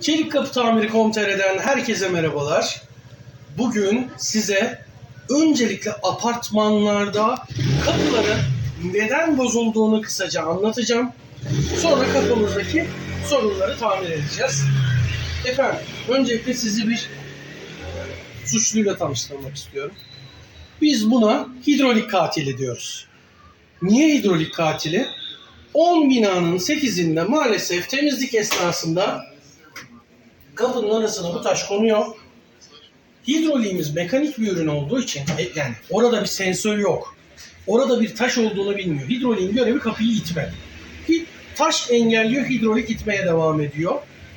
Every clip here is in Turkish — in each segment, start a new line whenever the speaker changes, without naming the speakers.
Çelik Kapı Tamiri Komtere'den herkese merhabalar. Bugün size öncelikle apartmanlarda kapıların neden bozulduğunu kısaca anlatacağım. Sonra kapımızdaki sorunları tamir edeceğiz. Efendim, öncelikle sizi bir suçluyla tanıştırmak istiyorum. Biz buna hidrolik katili diyoruz. Niye hidrolik katili? 10 binanın 8'inde maalesef temizlik esnasında kapının arasına bu taş konuyor. Hidroliğimiz mekanik bir ürün olduğu için e, yani orada bir sensör yok. Orada bir taş olduğunu bilmiyor. Hidroliğin görevi kapıyı itmek. Hi- Taş engelliyor, hidrolik itmeye devam ediyor.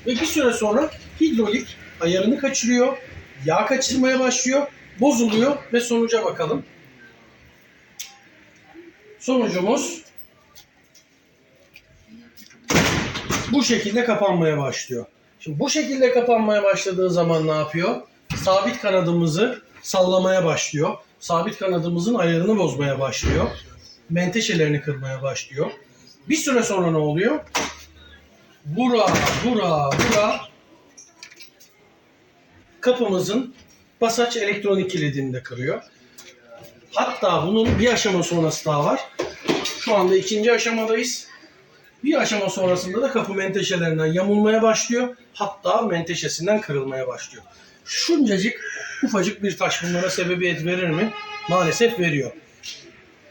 Ve bir süre sonra hidrolik ayarını kaçırıyor, yağ kaçırmaya başlıyor, bozuluyor ve sonuca bakalım. Sonucumuz bu şekilde kapanmaya başlıyor. Şimdi bu şekilde kapanmaya başladığı zaman ne yapıyor? Sabit kanadımızı sallamaya başlıyor. Sabit kanadımızın ayarını bozmaya başlıyor. Menteşelerini kırmaya başlıyor. Bir süre sonra ne oluyor? Bura, bura, bura kapımızın basaç elektronik kilidini de kırıyor. Hatta bunun bir aşama sonrası daha var. Şu anda ikinci aşamadayız. Bir aşama sonrasında da kapı menteşelerinden yamulmaya başlıyor. Hatta menteşesinden kırılmaya başlıyor. Şuncacık ufacık bir taş bunlara sebebiyet verir mi? Maalesef veriyor.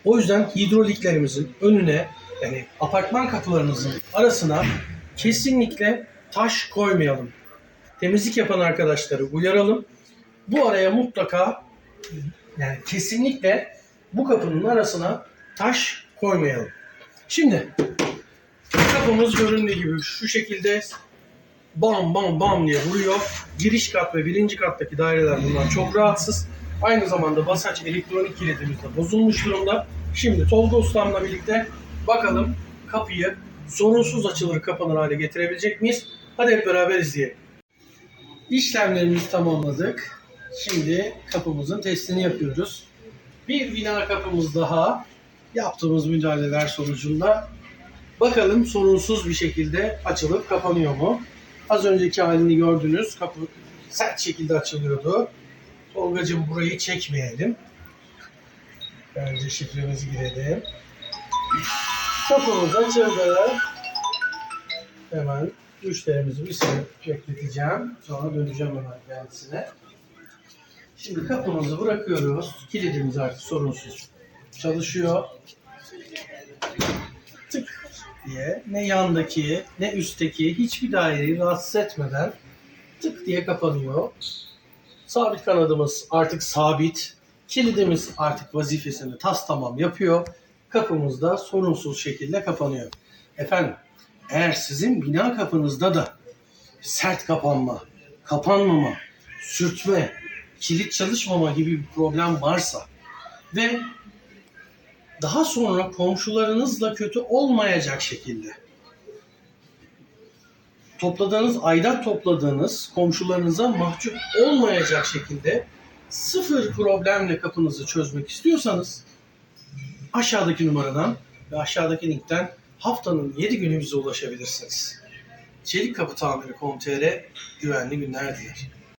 O yüzden hidroliklerimizin önüne yani apartman kapılarınızın arasına kesinlikle taş koymayalım. Temizlik yapan arkadaşları uyaralım. Bu araya mutlaka yani kesinlikle bu kapının arasına taş koymayalım. Şimdi kapımız göründüğü gibi şu şekilde bam bam bam diye vuruyor. Giriş kat ve birinci kattaki daireler bundan çok rahatsız. Aynı zamanda basaç elektronik kilidimiz de bozulmuş durumda. Şimdi Tolga Ustam'la birlikte bakalım kapıyı sorunsuz açılır kapanır hale getirebilecek miyiz? Hadi hep beraber izleyelim. İşlemlerimizi tamamladık. Şimdi kapımızın testini yapıyoruz. Bir bina kapımız daha yaptığımız müdahaleler sonucunda bakalım sorunsuz bir şekilde açılıp kapanıyor mu? Az önceki halini gördünüz. Kapı sert şekilde açılıyordu. Tolgacığım burayı çekmeyelim. Bence şifremizi girelim. Kapımız açıldı. Hemen müşterimizi bir süre bekleteceğim. Sonra döneceğim hemen kendisine. Şimdi kapımızı bırakıyoruz. Kilidimiz artık sorunsuz çalışıyor. Tık diye ne yandaki ne üstteki hiçbir daireyi rahatsız etmeden tık diye kapanıyor. Sabit kanadımız artık sabit. Kilidimiz artık vazifesini tas tamam yapıyor. Kapımız da sorunsuz şekilde kapanıyor. Efendim eğer sizin bina kapınızda da sert kapanma, kapanmama, sürtme, kilit çalışmama gibi bir problem varsa ve daha sonra komşularınızla kötü olmayacak şekilde topladığınız, aidat topladığınız komşularınıza mahcup olmayacak şekilde sıfır problemle kapınızı çözmek istiyorsanız aşağıdaki numaradan ve aşağıdaki linkten haftanın 7 günü bize ulaşabilirsiniz. Çelik Kapı Tamiri.com.tr güvenli günler diler.